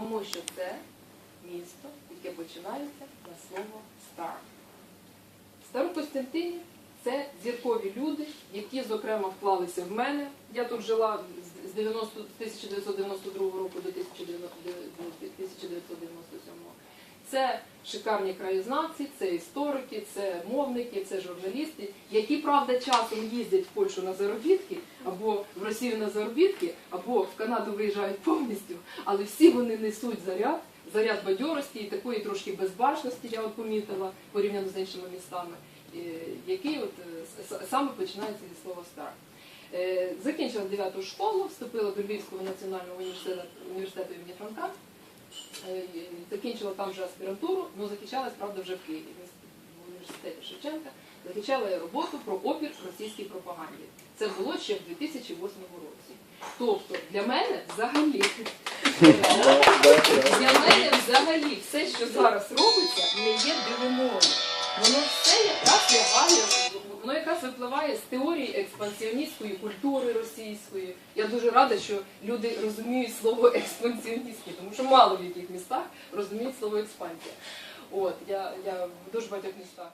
Тому що це місто, яке починається на слово стар. Старокостянтинів це зіркові люди, які, зокрема, вклалися в мене. Я тут жила з- з 90 1992 року до 1997 Це шикарні краєзнавці, це історики, це мовники, це журналісти, які, правда, часом їздять в Польщу на заробітки, або в Росію на заробітки, або в Канаду виїжджають повністю, але всі вони несуть заряд, заряд бадьорості і такої трошки безбашності, я от помітила, порівняно з іншими містами, е, який от е, саме починається зі слова стар. Е, Закінчила 9 школу, вступила до Львівського національного університету, університету імені Франка, закінчила там вже аспірантуру, але захищалась, правда, вже в Києві, в університеті Шевченка. Захищала я роботу про опір російській пропаганді. Це було ще в 2008 році. Тобто для мене взагалі для мене взагалі все, що зараз робиться, не є дивиною. Випливає з теорії експансіоністської культури російської. Я дуже рада, що люди розуміють слово експансіоністське, тому що мало в яких містах розуміють слово експансія. От я, я в дуже багатьох містах.